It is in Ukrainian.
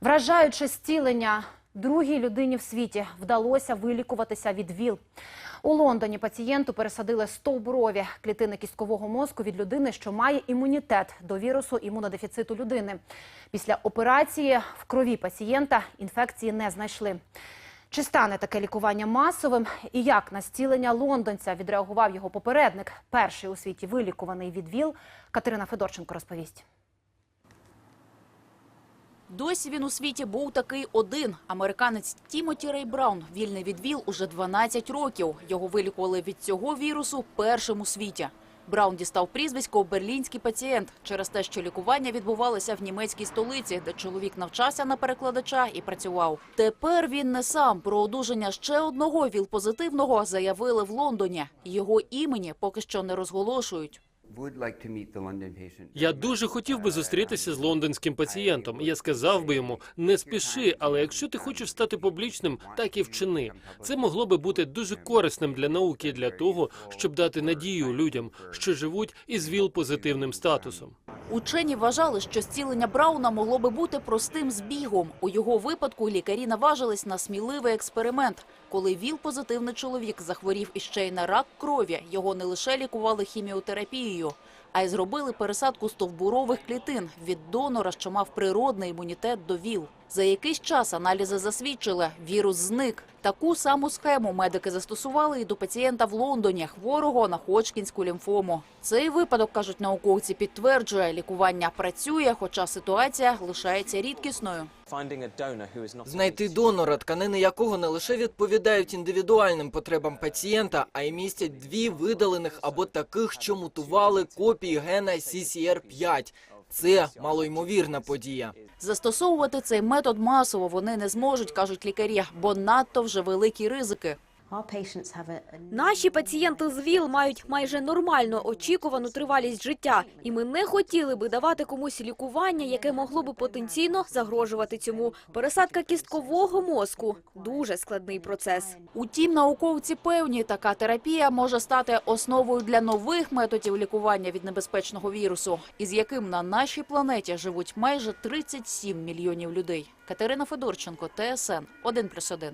Вражаюче зцілення другій людині в світі вдалося вилікуватися від ВІЛ. У Лондоні пацієнту пересадили стовбурові клітини кісткового мозку від людини, що має імунітет до вірусу імунодефіциту людини. Після операції в крові пацієнта інфекції не знайшли. Чи стане таке лікування масовим і як на зцілення лондонця відреагував його попередник, перший у світі вилікуваний від ВІЛ, Катерина Федорченко розповість. Досі він у світі був такий один. Американець Тімоті Рей Браун, вільний від ВІЛ, уже 12 років. Його вилікували від цього вірусу першим у світі. Браун дістав прізвисько «Берлінський пацієнт» через те, що лікування відбувалося в німецькій столиці, де чоловік навчався на перекладача і працював. Тепер він не сам. Про одужання ще одного ВІЛ-позитивного заявили в Лондоні. Його імені поки що не розголошують. Я дуже хотів би зустрітися з лондонським пацієнтом. Я сказав би йому, не спіши, але якщо ти хочеш стати публічним, так і вчини. Це могло би бути дуже корисним для науки, для того, щоб дати надію людям, що живуть із ВІЛ-позитивним статусом. Учені вважали, що зцілення Брауна могло би бути простим збігом. У його випадку лікарі наважились на сміливий експеримент. Коли ВІЛ-позитивний чоловік захворів іще й на рак крові, його не лише лікували хіміотерапією, а й зробили пересадку стовбурових клітин від донора, що мав природний імунітет до ВІЛ. За якийсь час аналізи засвідчили, вірус зник. Таку саму схему медики застосували і до пацієнта в Лондоні, хворого на Ходжкінську лімфому. Цей випадок, кажуть науковці, підтверджує, лікування працює, хоча ситуація лишається рідкісною. Знайти донора, тканини якого не лише відповідають індивідуальним потребам пацієнта, а й містять дві видалених або таких, що мутували копії гена CCR5. Це малоймовірна подія. Застосовувати цей метод масово вони не зможуть, кажуть лікарі, бо надто вже великі ризики. Наші пацієнти з ВІЛ мають майже нормально очікувану тривалість життя, і ми не хотіли би давати комусь лікування, яке могло би потенційно загрожувати цьому. Пересадка кісткового мозку дуже складний процес. Утім, науковці певні, така терапія може стати основою для нових методів лікування від небезпечного вірусу, із яким на нашій планеті живуть майже 37 мільйонів людей. Катерина Федорченко, ТСН 1+,1.